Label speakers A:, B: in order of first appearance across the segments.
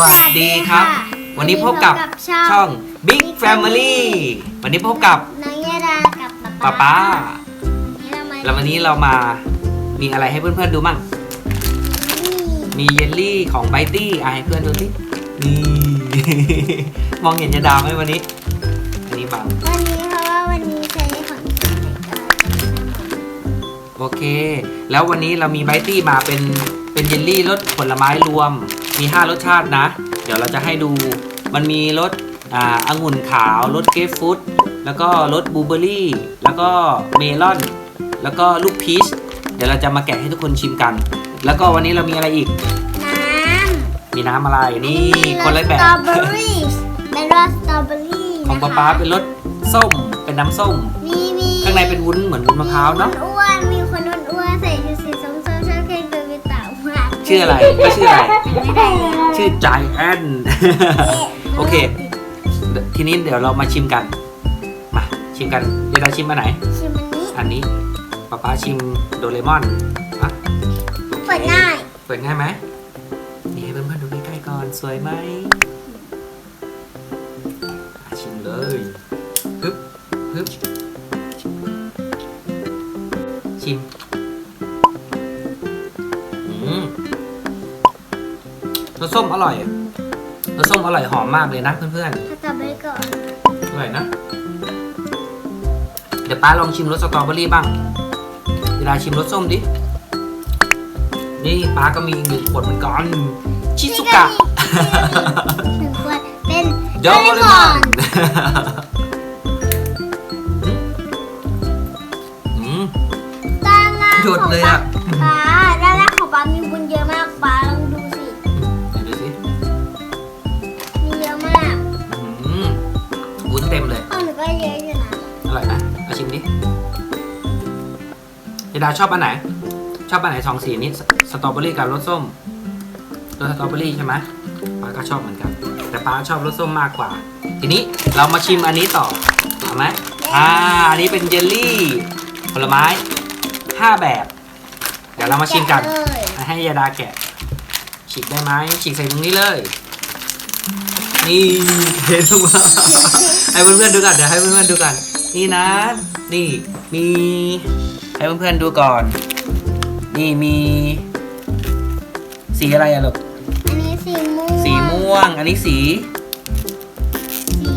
A: วัสดีครับ วันนี้พบกับช่อง Big Family วันนี้พบกับ
B: น้องยาดากับ
A: ป๊าป๊า
B: นี่เรามา
A: แล้ววันนี้เรามามีอะไรให้เพื่อนๆดูมั่ง มีเยลลี่ของไบตี้อะให้เพื่อนดูสินี่ มองเห็นยาดาวไหมวันนี้ อันนี้บัง
B: วันนี้เพราะว่าวันนี้ใช้ของเด็กเอ่อ
A: โอเค แล้ววันนี้เรามีไบตี้มาเป็นเป็นเยลลี่รสผลไม้รวม มี 5 รสชาตินะ เดี๋ยวเราจะให้ดู มันมีรสอ่าองุ่นขาว รสเกรฟฟรุต แล้วก็รสบลูเบอร์รี่ แล้วก็เมลอน แล้วก็ลูกพีช เดี๋ยวเราจะมาแกะให้ทุกคนชิมกัน แล้วก็วันนี้เรามีอะไรอีก
B: น้ำ
A: มีน้ำอะไรนี่
B: มี
A: คนละแบ
B: ส
A: บ
B: ตรอเบอรี่เป็นรสสตรอเบอรี่
A: ของป๊าป๊าเป็นรสส้ม เป็นน้ำส้ม
B: มีมี
A: ข้างในเป็นวุ้นเหมือนวุ้นมะพร้าวเนาะ
B: อ้ว ชื่อ
A: อะไรก็ชื่ออะไร
B: ไม่ได้เลย
A: ชื่อใจแอนโอเค ทีนี้เดี๋ยวเรามาชิมกัน มาชิมกันเดี๋ยวเราชิมอันไหน
B: ชิมอันนี้
A: อันนี้ป๊าป๊าชิมโดเรมอนอะ
B: เปิดง่าย
A: เปิดง่ายไหมนี่ให้เพื่อนๆดูใกล้ๆก่อนสวยไหมอะชิมเลยฮึบฮึบชิม สส้มอร่อยอะรสส้มอร่อยหอมมากเลยนะเพื่อนๆ
B: สตรอเบอรี่ก่อน
A: อร่อยนะ เดี๋ยวป้าลองชิมรสสตรอเบอรี่บ้าง เวลาชิมรสส้มดิ นี่ป้าก็มีอีกหนึ่งขวดเหมือนกัน ชิซุกะ
B: หนึ่งขวดเป็น
A: โดเรมอนอืม
B: ด้านล่าง
A: หยดเลยอะ
B: ของ
A: ชิมดิเจดาชอบอันไหน ชอบอันไหนสองสีนี้สสตรอเบอรี่กับรสส้มรสสตรอเบอรี่ใช่ไหมป้าก็ชอบเหมือนกัน แต่ป้าชอบรสส้มมากกว่า ทีนี้เรามาชิมอันนี้ต่อเอาไหมอ่าอันนี้เป็นเยลลี่ผลไม้ห้าแบบ เดี๋ยวเรามาชิมกัน
B: แะเลย
A: ให้ยาดาแกะ ฉีกได้ไหมฉีกใส่ตรงนี้เลย นี่เห็นว่าให้เพื่อนๆดูกันเดี๋ยวให้เพื่อนๆดูกัน นี่นะ นี่มี ให้เพื่อนๆดูก่อน นี่มี สีอะไรอะลูก
B: อันนี้สีม่วง
A: สีม่วง อันนี้สี
B: สี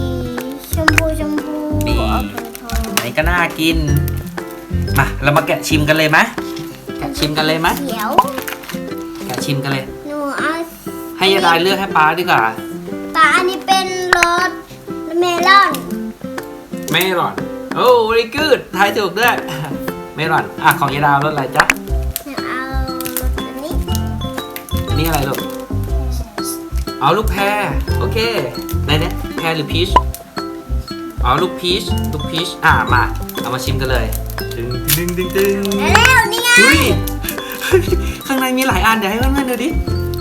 B: ชมพูชมพู
A: นี่
B: เอาเป็นทอง
A: อันนี้ก็น่ากิน มา เรามาแกะชิมกันเลยไหมแกะชิมกันเลยไหม
B: เขียว
A: แกะชิมกันเลย
B: หนูเอา
A: ให้ยาดาเลือกให้ป้าดีกว่า
B: ตาอันนี้เป็นรสเมลอน
A: ไม่รอน โอ้ very good ทายถูกด้วยไม่รอน อะ ของยาดาวรสอะไรจ๊ะ
B: หนูเอารสอันนี้
A: นี่อะไรลูก เอาลูกแพรโอเคไหนเนี่ยแพรหรือพีชเอาลูกพีชลูกพีชอะมา เอามาชิมกันเลยดึงดึงดึงดึง
B: แล้วนี่ไง
A: เฮ้ย ข้างในมีหลายอันเดี๋ยวให้เพื่อนๆดูดิ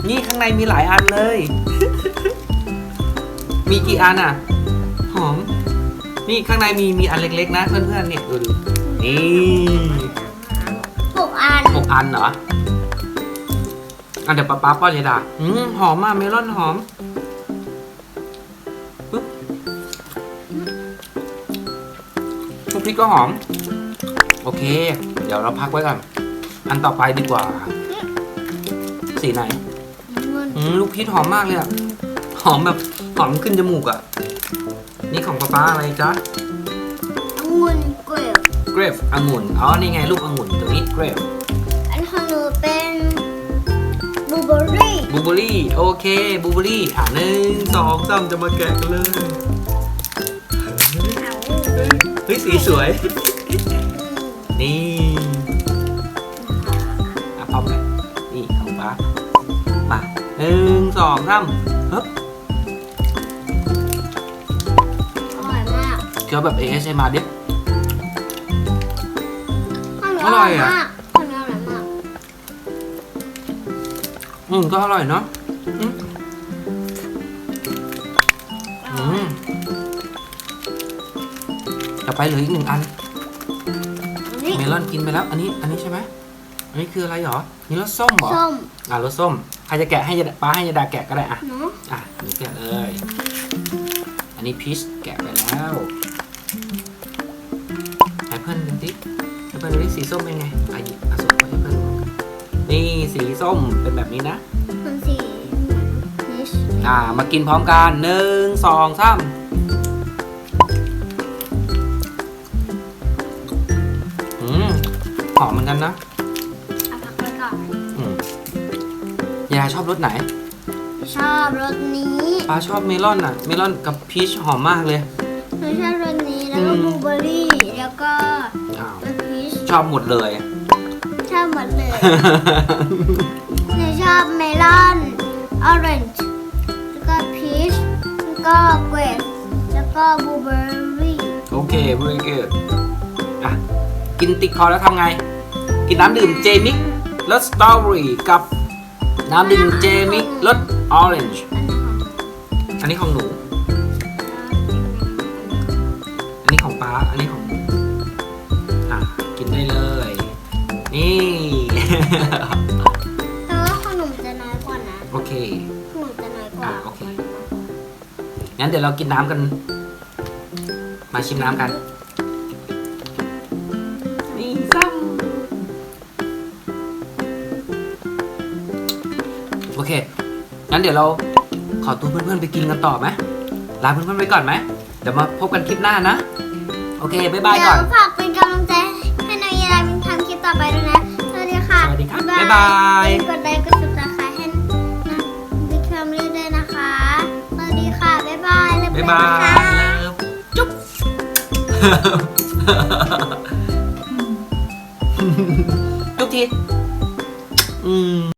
A: นี่ข้างในมีหลายอันเลย มีกี่อันอะ หอม นี่ข้างในมีมีอันเล็กๆนะเพื่อนๆเนี่ยดูดูนี่
B: หกอัน
A: หกอันเหรออะเดี๋ยวป๊าป๊าป้อนยาดาอืมหอมมากเมลอนหอมปึ๊บพวกพริกก็หอม โอเค เดี๋ยวเราพักไว้ก่อน อันต่อไปดีกว่า สีไหนอืมลูกพีชหอมมากเลยอะหอมแบบหอมขึ้นจมูกอะ นี่ของป๊าป๊าอะไรจ๊ะ
B: องุ่นกล้วย
A: เกรฟองุ่นอ๋อนี่ไงลูกองุ่นตัวนี้เกรฟ
B: อันของหนูเป็นบลูเบอร์รี่
A: บลูเบอรี่โอเคบลูเบอรี่อะหนึ่งสองสามจะมาแกะกันเลยเฮ้ยสีสวย นี่อะพร้อมไหมนี่ของป๊ามาหนึ่งสองสามฮึบ เคี้ยวแบบ ASMR ดิ
B: ของหนู
A: อร่อยอะ
B: มากของหนูอร่อยมาก
A: อืมก็อร่อยเนาะอืมอืมต่อไปเหลืออีกหนึ่งอัน
B: นี่
A: เมลอนกินไปแล้ว อันนี้ อันนี้ใช่ไหมอันนี้คืออะไรหรอ นี่รสส้มเหรอ
B: ส้ม
A: อ่ารสส้ม ใครจะแกะให้ยาดาป้าให้ยาดาแกะก็ได้อะ
B: เนาะ
A: อะหนูแกะเลย อันนี้พีชแกะไปแล้ว แอปเปิลดูสิแอปเปิลดูสิสีส้มเป็นไงอะหยิบอะส่งมาให้เพื่อนดูกันนี่สีส้มเป็นแบบนี้นะ
B: มันสีนิช
A: อ่ามากินพร้อมกันหนึ่งสองสามอืมหอมเหมือนกันนะ
B: เอาพักไว้ก่อน
A: อืมยายชอบรสไหน
B: ชอบรสนี้
A: ป้าชอบเมลอนอะ เมลอนกับพีชหอมมากเลย
B: หนูชอบรสนี้ แล้วก็
A: อืม
B: บลูเบอร์รี่ แล้วก็
A: อ้าว
B: รสพีช
A: ชอบหมดเลย
B: ชอบหมดเลยหนูชอบเมลอนออเรนจ์แล้วก็พีชแล้วก็เกรปแล้วก็บลูเบอร์รี่
A: โอเค very good อะ กินติดคอแล้วทำไง กินน้ำดื่มเจมิกรสสตรอเบอรี่กับน้ำดื่มเจมิกรสออเรนจ์
B: อันนี้ของหนู
A: ได้เลย นี่
B: แต่ว่าของหนูจะน้อยกว่านะ
A: โอเค
B: ของหนูจะน้อยกว่า
A: อะโอเค งั้นเดี๋ยวเรากินน้ำกัน มาชิมน้ำกัน นี่ซ้ำโอเค งั้นเดี๋ยวเราขอตัวเพื่อนๆไปกินกันต่อไหมลาเพื่อนๆไปก่อนไหม เดี๋ยวมาพบกันคลิปหน้านะ โอเค บ๊ายบาย
B: เดี๋
A: ก่
B: ย
A: อ
B: วนฝากา
A: ยบาย
B: กดไลค์กดติดตามให้นะบิ๊กแฟมิลี่ด้วยนะคะ สวัสดีค่ะ บ๊ายบายเลิฟ
A: บ๊าย
B: ๆ
A: บา
B: นะคะ
A: ยเลิฟจุ๊บ จุ๊บที อืม